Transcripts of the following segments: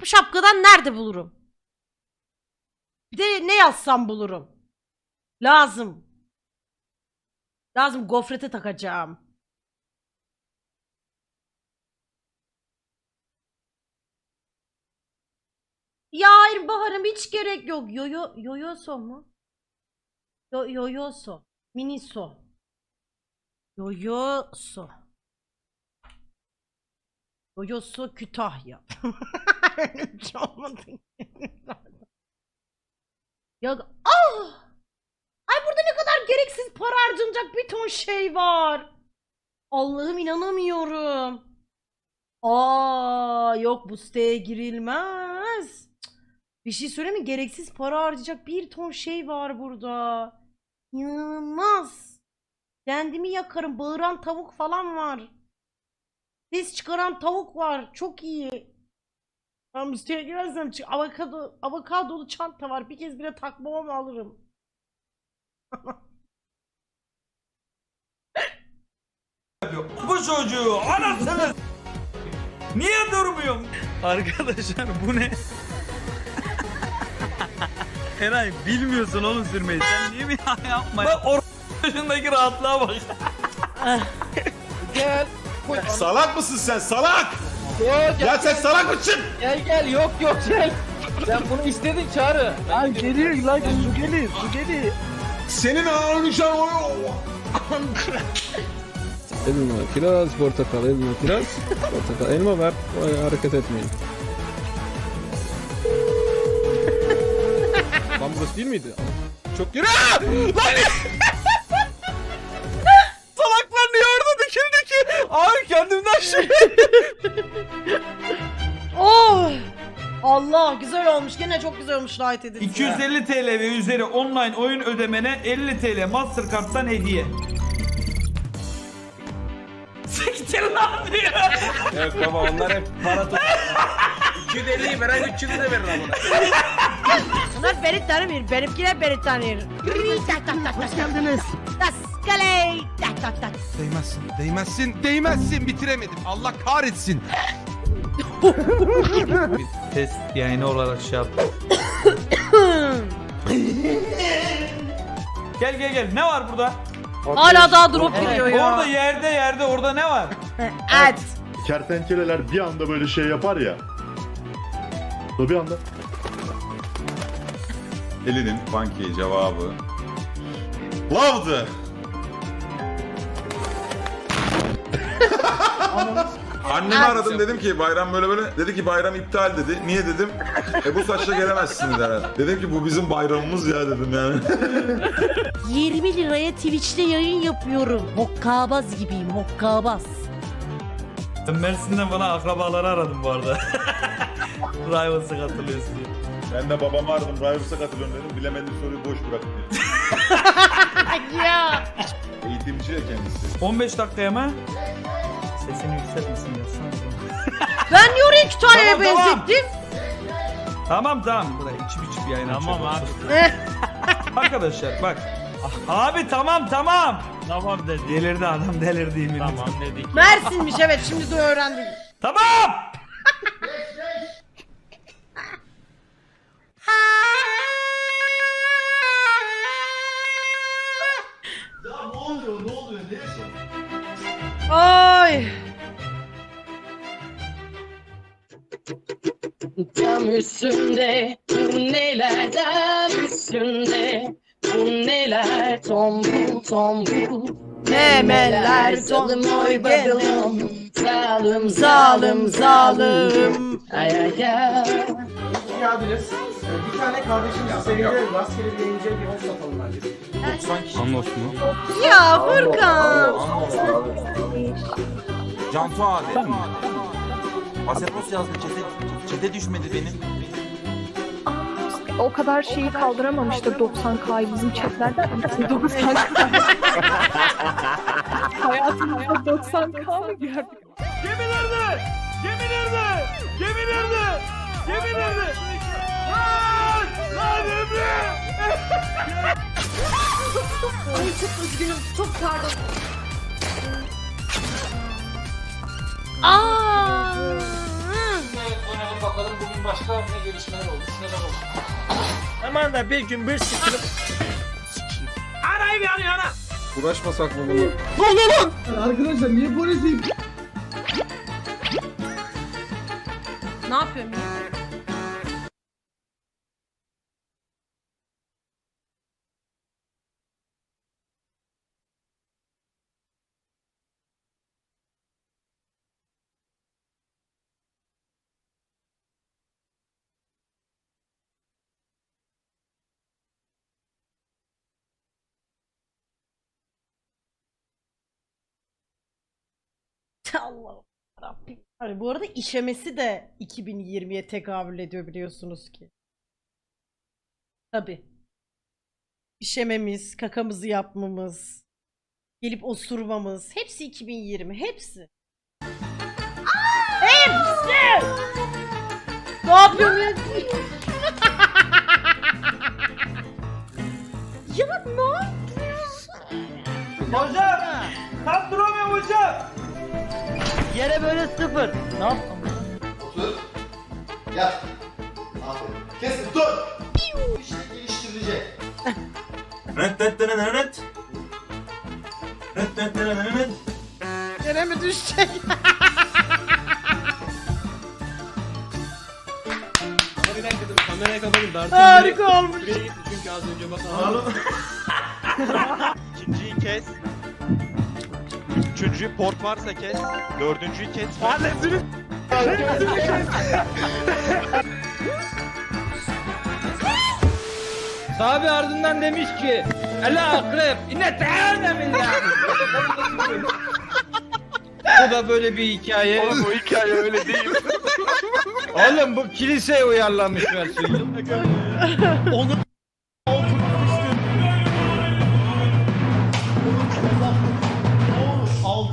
Bu şapkadan nerede bulurum? Bir de ne yazsam bulurum. Lazım. Lazım gofrete takacağım. Ya hayır Bahar'ım hiç gerek yok. Yoyo yoyoso mu? Yo yoyoso. Miniso. Yoyoso. Yoyoso Kütahya. Şey olmadı. ya ah! Ay burada ne kadar gereksiz para harcanacak bir ton şey var. Allah'ım inanamıyorum. Aa yok bu siteye girilmez. Cık. Bir şey söyleyeyim mi? Gereksiz para harcayacak bir ton şey var burada. İnanılmaz. Kendimi yakarım. Bağıran tavuk falan var. Ses çıkaran tavuk var. Çok iyi. Ben siteye girersem avokado, avokadolu çanta var. Bir kez bile takmam ama alırım. Bu çocuğu anasını Niye durmuyorsun? Arkadaşlar bu ne? Eray bilmiyorsun oğlum sürmeyi. Sen niye bir yapma? Bak or yaşındaki rahatlığa bak. Gel. Salak mısın sen salak? Yok Ya sen salak mısın? gel gel yok yok gel. Sen bunu istedin çağrı. Lan geliyor lan su geliyor su geliyor. Senin ağrını şu an Elma, kiraz, portakal, elma, kiraz, portakal, elma ver. Vay, hareket etmeyin. Lan burası değil miydi? Çok yürü! Lan! Oh! Allah güzel olmuş. Gene çok güzel olmuş light edit. 250 TL ve üzeri online oyun ödemene 50 TL Mastercard'dan hediye. Siktir lan diyor. Evet baba onlar hep para tut. 250'yi veren 300'ü de verir ama. Bunlar beni tanımıyor. Benimkiler beni tanıyor. Hoş geldiniz. Daskale. Tak tak tak. Değmezsin, değmezsin, değmezsin bitiremedim. Allah kahretsin. Test yayını olarak şey yap. gel gel gel. Ne var burada? Hala daha drop geliyor ya. Orada yerde yerde orada ne var? Evet. kertenkeleler bir anda böyle şey yapar ya. Da bir anda. Elinin funky cevabı. Love'dı. Annemi aradım dedim ki bayram böyle böyle. Dedi ki bayram iptal dedi. Niye dedim. E bu saçla gelemezsiniz herhalde. Dedim ki bu bizim bayramımız ya dedim yani. 20 liraya Twitch'te yayın yapıyorum. Hokkabaz gibiyim. Hokkabaz. Ben Mersin'den bana akrabaları aradım bu arada. Rivals'a katılıyorsun diye. Ben de babamı aradım. Rivals'a katılıyorum dedim. Bilemediğim soruyu boş bıraktım. ya. Eğitimci ya kendisi. 15 dakikaya mı? Sesini yükseltmesin yazsana. Ben niye oraya Kütahya'ya Tamam, tamam. benzettim? Tamam tamam. Buraya içip içip yayın Tamam. Eh, Arkadaşlar bak. Abi tamam tamam. Tamam dedi. Delirdi adam delirdi yemin ederim. Tamam dedik. Mersin'miş evet şimdi de öğrendim. Tamam. Ay. Cam üstünde bu neler cam üstünde? Bu neler? Tombul tombul. Memeler Zalım oy tombul bakalım. Zalim Zalim. zalim. Ay ay ay Geldiniz. Bir tane kardeşimizi seviyor. Rastgele bir yayıncıya bir host atalım bence. Anlos mu? Ya Furkan. Cantu abi. Asepos yazdı çete, çete düşmedi benim. o kadar şeyi kaldıramamıştır 90K bizim chatler 90K. Hayatımızda 90K mı gördük? Gemi nerede? Gemi Gemi nerede? Lan! Lan Emre! Ay çok üzgünüm çok pardon. Aa. Bakalım bugün tuhaf gelişmeler oldu. Size bakalım. Aman da bir gün bir sıkılıp Arayı bir arıyor ana. Uğraşmasak mı bunu? Ne yapıyorum ya? Allah'ım Rabbim. Hani bu arada işemesi de 2020'ye tekabül ediyor biliyorsunuz ki. Tabi. İşememiz, kakamızı yapmamız, gelip osurmamız. Hepsi 2020. Hepsi. Hepsi! Ne yapıyorum ya? ya ne yapıyorsun? Hocam! Tam duramıyorum hocam! Yere böyle sıfır. Ne yaptın? Otur. Yat. Aferin. Kesin dur. İşte geliştirilecek. Ret ret ret ret. Ret ret ret ret. Yere mi düşecek? Bir dakika dur, kamerayı kapatın. Dartın Harika olmuş. Çünkü az önce bak. Ağlam. İkinciyi kes. Üçüncüyü port varsa kes. Dördüncüyü kes. Sahabe ardından demiş ki Ela akrep inne teâne billah. Bu da böyle bir hikaye. Oğlum bu hikaye öyle değil. Oğlum bu kiliseye uyarlanmış versiyonu. Onu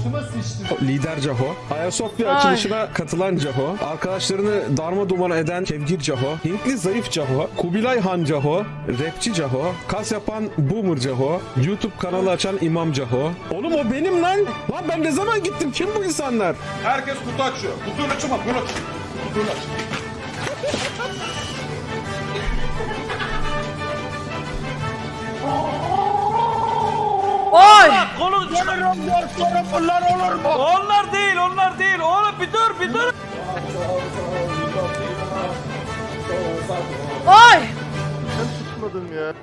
Altıma sıçtım. Lider Caho, Ayasofya Ay. açılışına katılan Caho, arkadaşlarını darma duman eden Kevgir Caho, Hintli zayıf Caho, Kubilay Han Caho, rapçi Caho, kas yapan Boomer Caho, YouTube kanalı açan İmam Caho. Oğlum o benim lan! Lan ben ne zaman gittim? Kim bu insanlar? Herkes kutu açıyor. Kutuyu açma, bunu aç. Kutuyu aç. Oy! kolu Onlar olur mu? Onlar değil, onlar değil. Oğlum bir dur, bir dur. Oy! Tutmadım ya.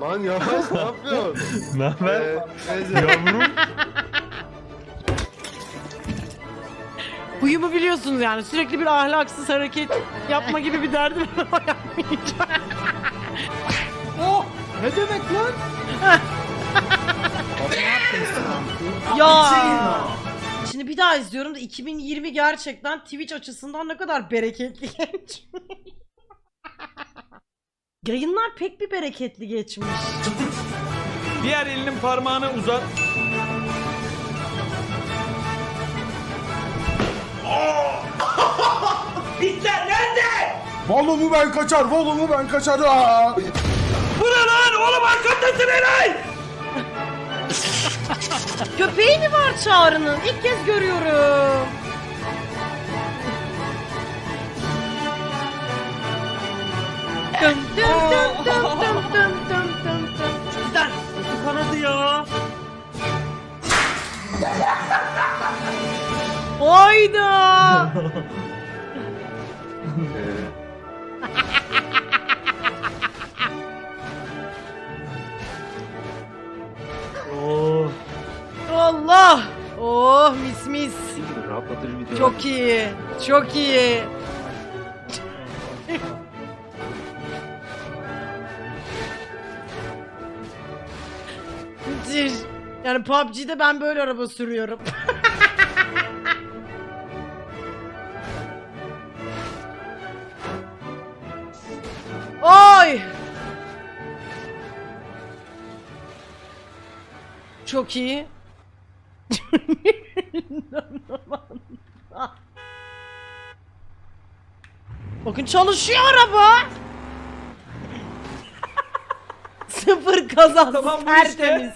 Lan yavaş ne yapıyorsun? Ne haber? Ee, neyse. Yavrum. Huyumu biliyorsunuz yani sürekli bir ahlaksız hareket yapma gibi bir derdim var yapmayacağım. Oh! Ne demek lan? Ya. Şimdi bir daha izliyorum da 2020 gerçekten Twitch açısından ne kadar bereketli geçmiş. Yayınlar pek bir bereketli geçmiş. Diğer elinin parmağını uzat. İtler nerede? Volumu ben kaçar, volumu ben kaçar. Aa! Bu ne lan? Oğlum arkandasın Eray. Köpeği mi var Çağrı'nın? İlk kez görüyorum. Dın dın dın dın dın dın dın dın. Gider. Kanadı ya. Oyda. mis. Rahatlatıcı video. Çok iyi. Çok iyi. Müthiş. Yani PUBG'de ben böyle araba sürüyorum. Oy! Çok iyi. Bakın çalışıyor araba. Sıfır kazası Tamam, bu işte. tertemiz.